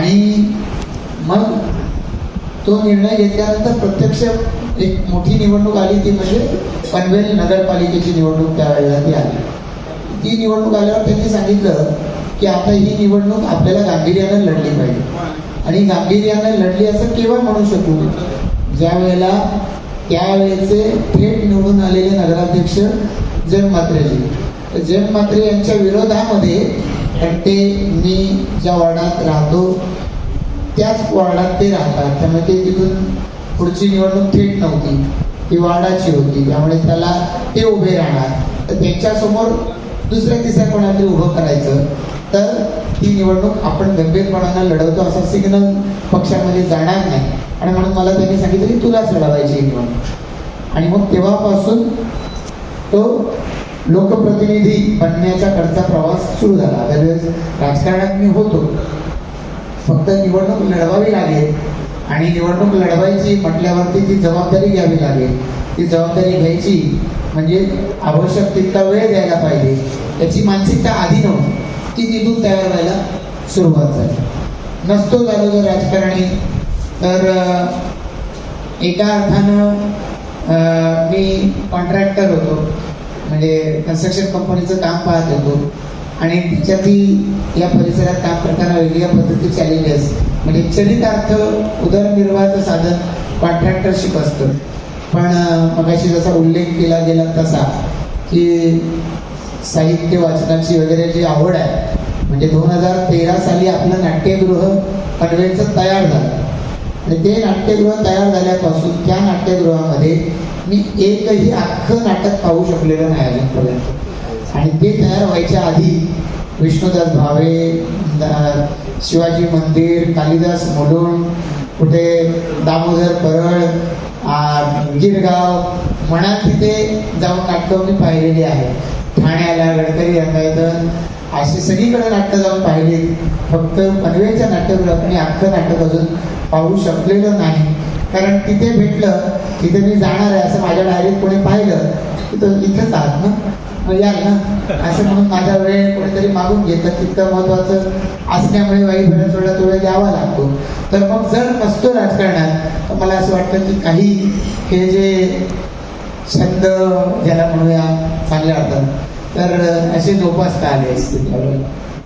आणि मग तो निर्णय घेतल्यानंतर प्रत्यक्ष एक मोठी निवडणूक आली ती म्हणजे पनवेल नगरपालिकेची निवडणूक त्यावेळेला ती आली. ती निवडणूक आल्यावर त्यांनी सांगितलं की आता ही निवडणूक आपल्याला गांभीर्यानं लढली पाहिजे. आणि गांभीर्यानं लढली असं केव्हा म्हणू शकू? ज्या वेळेला त्यावेळेचे थेट निवडून आलेले नगराध्यक्ष जयंत म्हात्रेजी तर जयंत यांच्या विरोधामध्ये कारण ते मी ज्या वार्डात राहतो त्याच वार्डात ते राहतात. त्यामुळे ते तिथून पुढची निवडणूक थेट नव्हती ती वार्डाची होती. त्यामुळे त्याला ते उभे राहणार. तर त्यांच्यासमोर दुसऱ्या तिसऱ्या कोणातरी उभं करायचं तर ती निवडणूक आपण गंभीरपणानं लढवतो असा सिग्नल पक्षामध्ये जाणार नाही. आणि म्हणून मला त्यांनी सांगितलं की तुलाच लढवायची ही निवडणूक आणि मग तेव्हापासून तो लोकप्रतिनिधी बनण्याच्या कडचा प्रवास सुरू झाला. त्यावेळेस राजकारणात मी होतो फक्त निवडणूक लढवावी लागेल आणि निवडणूक लढवायची म्हटल्यावरती ती जबाबदारी घ्यावी लागेल. ती जबाबदारी घ्यायची म्हणजे आवश्यक तितका वेळ द्यायला पाहिजे. याची मानसिकता आधी नव्हती ती तिथून तयार व्हायला सुरुवात झाली. नसतो झालो जर राजकारणी तर एका अर्थानं मी कॉन्ट्रॅक्टर होतो. म्हणजे कन्स्ट्रक्शन कंपनीचं काम पाहत होतो. आणि तिच्यातही या परिसरात काम करताना वेगळ्या पद्धतीचे चॅलेंजेस म्हणजे चरितार्थ उदरनिर्वाहाचं साधन कॉन्ट्रॅक्टरशिप असतं. पण मगाशी जसा उल्लेख केला गेला तसा की साहित्य वाचनाची वगैरे जी आवड आहे म्हणजे दोन हजार तेरा साली आपलं नाट्यगृह पनवेलचं तयार झालं. आणि ते नाट्यगृह तयार झाल्यापासून त्या नाट्यगृहामध्ये मी एकही अख्खं नाटक पाहू शकलेलं नाही अजूनपर्यंत. आणि ते तयार व्हायच्या आधी विष्णुदास भावे शिवाजी मंदिर कालिदास मुलुंड कुठे दामोदर परळ गिरगाव म्हणा तिथे जाऊन नाटकं मी पाहिलेली आहे ठाण्याला गडकरी रंगायतन अशी सगळीकडे नाटकं जाऊन पाहिली फक्त पनवेलच्या नाट्यगृहात मी अख्खं नाटक अजून पाहू शकलेलं नाही. कारण तिथे भेटलं तिथे मी जाणार आहे असं माझ्या डायरीत कोणी पाहिलं की तर इथंच आहात ना? मग याल ना? असं म्हणून माझा वेळ कोणीतरी मागून घेतलं तितकं महत्वाचं असल्यामुळे वाई बऱ्याच वेळा तो वेळ द्यावा लागतो. तर मग जर नसतो राजकारणात तर मला असं वाटतं की काही हे जे छंद ज्याला म्हणूया चांगल्या वाटतात तर असे जोपासता आले असतील. त्यावेळेला